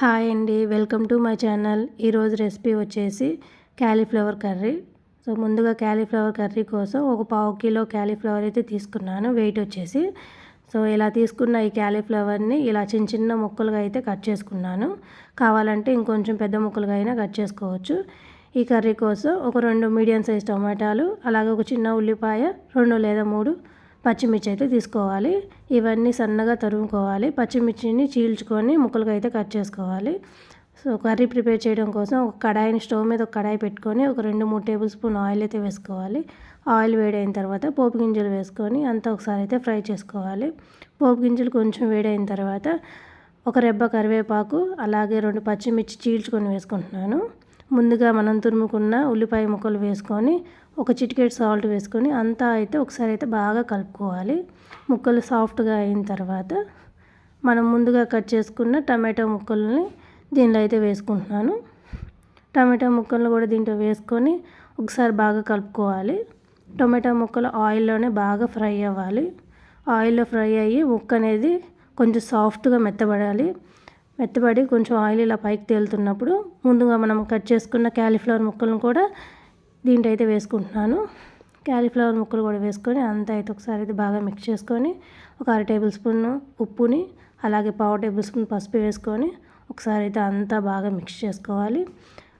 Hi అండి welcome to my channel. ఈరోజు recipe వచ్చేసి క్యాలీఫ్లవర్ కర్రీ. సో ముందుగా క్యాలీఫ్లవర్ కర్రీ కోసం ఒక పావు కిలో క్యాలీఫ్లవర్ అయితే తీసుకున్నాను. వెయిట్ వచ్చేసి. సో ఇలా తీసుకున్న ఈ క్యాలీఫ్లవర్ని ఇలా చిన్న చిన్న ముక్కలుగా అయితే కట్ చేసుకున్నాను. కావాలంటే ఇంకొంచెం పెద్ద ముక్కలుగా అయినా కట్ చేసుకోవచ్చు. ఈ కర్రీ కోసం ఒక రెండు మీడియం సైజ్ టమాటాలు అలాగే ఒక చిన్న ఉల్లిపాయ రెండు లేదా మూడు పచ్చిమిర్చి అయితే తీసుకోవాలి. ఇవన్నీ సన్నగా తరుముకోవాలి. పచ్చిమిర్చిని చీల్చుకొని ముక్కలుగా అయితే కట్ చేసుకోవాలి. సో కర్రీ ప్రిపేర్ చేయడం కోసం ఒక కడాయిని స్టవ్ మీద ఒక కడాయి పెట్టుకొని ఒక రెండు మూడు టేబుల్ స్పూన్ ఆయిల్ అయితే వేసుకోవాలి. ఆయిల్ వేడైన తర్వాత పోపు గింజలు వేసుకొని అంతా ఒకసారి అయితే ఫ్రై చేసుకోవాలి. పోపు గింజలు కొంచెం వేడైన తర్వాత ఒక రెబ్బ కరివేపాకు అలాగే రెండు పచ్చిమిర్చి చీల్చుకొని వేసుకుంటున్నాను. ముందుగా మనం తురుముకున్న ఉల్లిపాయ ముక్కలు వేసుకొని ఒక చిటికెట్ సాల్ట్ వేసుకొని అంతా అయితే ఒకసారి అయితే బాగా కలుపుకోవాలి. ముక్కలు సాఫ్ట్గా అయిన తర్వాత మనం ముందుగా కట్ చేసుకున్న టమాటో ముక్కల్ని దీనిలో అయితే వేసుకుంటున్నాను. టమాటో ముక్కలను కూడా దీంట్లో వేసుకొని ఒకసారి బాగా కలుపుకోవాలి. టొమాటో ముక్కలు ఆయిల్లోనే బాగా ఫ్రై అవ్వాలి. ఆయిల్లో ఫ్రై అయ్యి ముక్క అనేది కొంచెం సాఫ్ట్గా మెత్తబడాలి. మెత్తబడి కొంచెం ఆయిల్ ఇలా పైకి తేలుతున్నప్పుడు ముందుగా మనం కట్ చేసుకున్న క్యాలీఫ్లవర్ ముక్కలను కూడా దీంట్లో అయితే వేసుకుంటున్నాను. క్యాలీఫ్లవర్ ముక్కలు కూడా వేసుకొని అంతా అయితే ఒకసారి అయితే బాగా మిక్స్ చేసుకొని ఒక అర టేబుల్ స్పూన్ ఉప్పుని అలాగే పావు టేబుల్ స్పూన్ పసుపు వేసుకొని ఒకసారి అయితే అంతా బాగా మిక్స్ చేసుకోవాలి.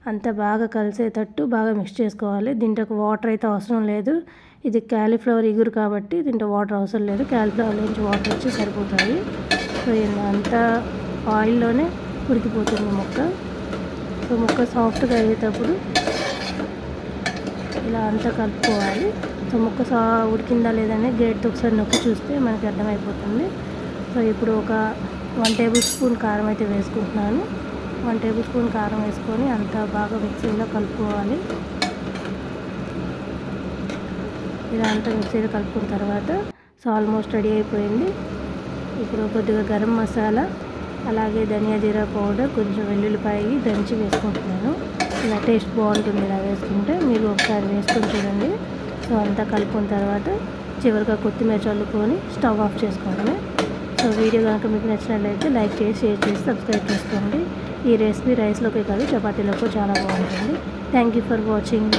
అంతా బాగా కలిసేటట్టు బాగా మిక్స్ చేసుకోవాలి. దీంట్లో వాటర్ అయితే అవసరం లేదు. ఇది క్యాలీఫ్లవర్ ఇగురు కాబట్టి దీంట్లో వాటర్ అవసరం లేదు. క్యాలీఫ్లవర్ నుంచి వాటర్ వచ్చి సరిపోతాయి. సో అంతా ఆయిల్లోనే ఉడికిపోతుంది మొక్క. సో మొక్క సాఫ్ట్గా అయ్యేటప్పుడు ఇలా అంతా కలుపుకోవాలి. సో ముక్క సా ఉడికిందా లేదని గేట్తో ఒకసారి నొక్కి చూస్తే మనకి అర్థమైపోతుంది. సో ఇప్పుడు ఒక వన్ టేబుల్ స్పూన్ కారం అయితే వేసుకుంటున్నాను. వన్ టేబుల్ స్పూన్ కారం వేసుకొని అంతా బాగా మిక్సీలో కలుపుకోవాలి. ఇలా అంతా మిక్సీలో కలుపుకున్న తర్వాత సో ఆల్మోస్ట్ రెడీ అయిపోయింది. ఇప్పుడు కొద్దిగా గరం మసాలా అలాగే ధనియా జీరా పౌడర్ కొంచెం వెల్లుల్లిపాయి దంచి వేసుకుంటున్నాను. ఇలా టేస్ట్ బాగుంటుంది ఇలా వేసుకుంటే మీరు ఒకసారి వేసుకొని చూడండి. సో అంతా కలుపుకున్న తర్వాత చివరిగా కొత్తిమీర చల్లుకొని స్టవ్ ఆఫ్ చేసుకోండి సో వీడియో కనుక మీకు నచ్చినట్లయితే లైక్ చేసి షేర్ చేసి సబ్స్క్రైబ్ చేసుకోండి. ఈ రెసిపీ రైస్లోకి కాదు చపాతీలోకి చాలా బాగుంటుంది. Thank you for watching.